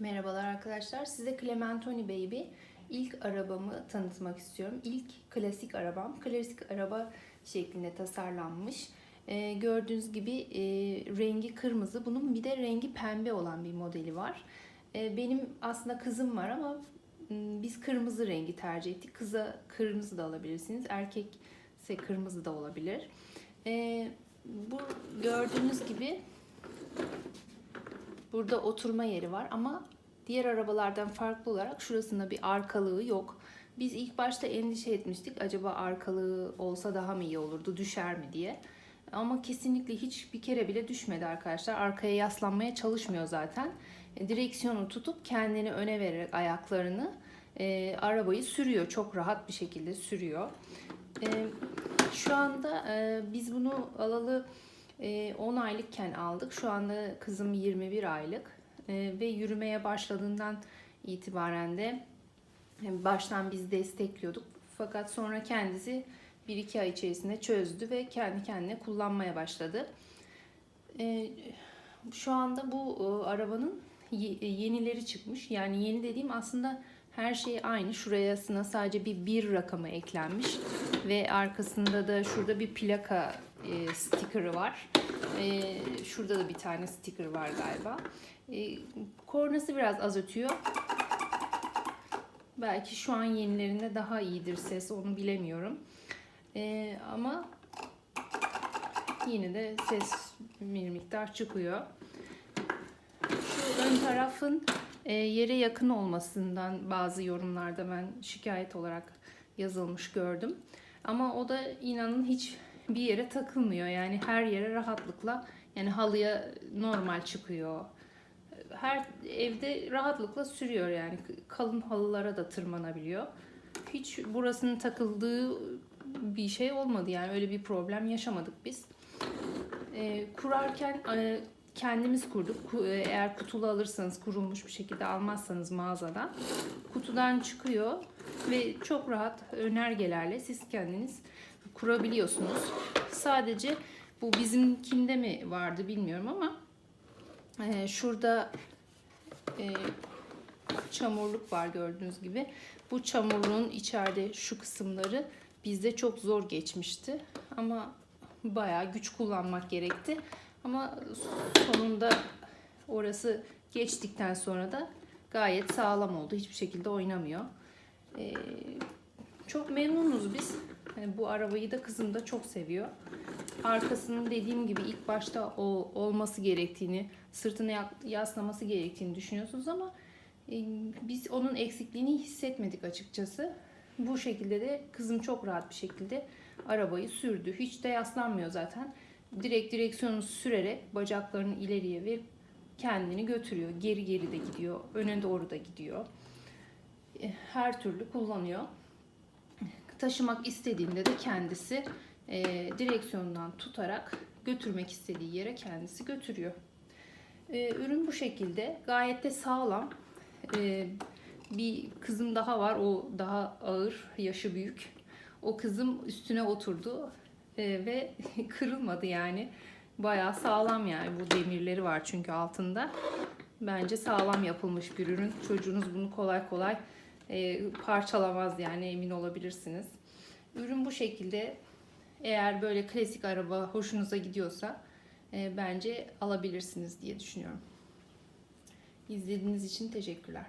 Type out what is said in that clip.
Merhabalar arkadaşlar. Size Clementoni Baby ilk arabamı tanıtmak istiyorum. İlk klasik arabam. Klasik araba şeklinde tasarlanmış. Ee, gördüğünüz gibi e, rengi kırmızı. Bunun bir de rengi pembe olan bir modeli var. Ee, benim aslında kızım var ama biz kırmızı rengi tercih ettik. Kıza kırmızı da alabilirsiniz. Erkekse kırmızı da olabilir. Ee, bu gördüğünüz gibi Burada oturma yeri var ama diğer arabalardan farklı olarak şurasında bir arkalığı yok. Biz ilk başta endişe etmiştik acaba arkalığı olsa daha mı iyi olurdu düşer mi diye. Ama kesinlikle hiç bir kere bile düşmedi arkadaşlar. Arkaya yaslanmaya çalışmıyor zaten. E, Direksiyonu tutup kendini öne vererek ayaklarını e, arabayı sürüyor. Çok rahat bir şekilde sürüyor. E, şu anda e, biz bunu alalı e, 10 aylıkken aldık. Şu anda kızım 21 aylık E, ve yürümeye başladığından itibaren de baştan biz destekliyorduk. Fakat sonra kendisi 1-2 ay içerisinde çözdü ve kendi kendine kullanmaya başladı. E, Şu anda bu e, arabanın ye- yenileri çıkmış. Yani yeni dediğim aslında her şey aynı. Şurasına sadece bir bir rakamı eklenmiş ve arkasında da şurada bir plaka e, sticker'ı var. E, şurada da bir tane sticker var galiba. E, kornası biraz az ötüyor. Belki şu an yenilerinde daha iyidir ses onu bilemiyorum. E, ama yine de ses bir miktar çıkıyor. Şu ön tarafın e, yere yakın olmasından bazı yorumlarda ben şikayet olarak yazılmış gördüm. Ama o da inanın hiç bir yere takılmıyor. Yani her yere rahatlıkla yani halıya normal çıkıyor. Her evde rahatlıkla sürüyor yani kalın halılara da tırmanabiliyor. Hiç burasının takıldığı bir şey olmadı yani öyle bir problem yaşamadık biz. E, kurarken kendimiz kurduk. Ku- e, Eğer kutulu alırsanız kurulmuş bir şekilde almazsanız mağazadan kutudan çıkıyor ve çok rahat önergelerle siz kendiniz kurabiliyorsunuz. Sadece bu bizimkinde mi vardı bilmiyorum ama e, şurada e, çamurluk var gördüğünüz gibi. Bu çamurluğun içeride şu kısımları bizde çok zor geçmişti. Ama bayağı güç kullanmak gerekti. Ama sonunda orası geçtikten sonra da gayet sağlam oldu. Hiçbir şekilde oynamıyor. Ee, çok memnunuz biz. Yani bu arabayı da kızım da çok seviyor. Arkasının dediğim gibi ilk başta o olması gerektiğini, sırtını ya- yaslaması gerektiğini düşünüyorsunuz ama e, biz onun eksikliğini hissetmedik açıkçası. Bu şekilde de kızım çok rahat bir şekilde arabayı sürdü. Hiç de yaslanmıyor zaten. Direkt direksiyonu sürerek bacaklarını ileriye verip kendini götürüyor. Geri geri de gidiyor. Öne doğru da gidiyor. E, Her türlü kullanıyor. Taşımak istediğinde de kendisi e, direksiyondan tutarak götürmek istediği yere kendisi götürüyor. E, ürün bu şekilde. Gayet de sağlam. E, bir kızım daha var. O daha ağır, yaşı büyük. O kızım üstüne oturdu e, ve kırılmadı yani. Bayağı sağlam yani. Bu demirleri var çünkü altında. Bence sağlam yapılmış bir ürün. Çocuğunuz bunu kolay kolay e, parçalamaz yani emin olabilirsiniz. Ürün bu şekilde. Eğer böyle klasik araba hoşunuza gidiyorsa e, bence alabilirsiniz diye düşünüyorum. İzlediğiniz için teşekkürler.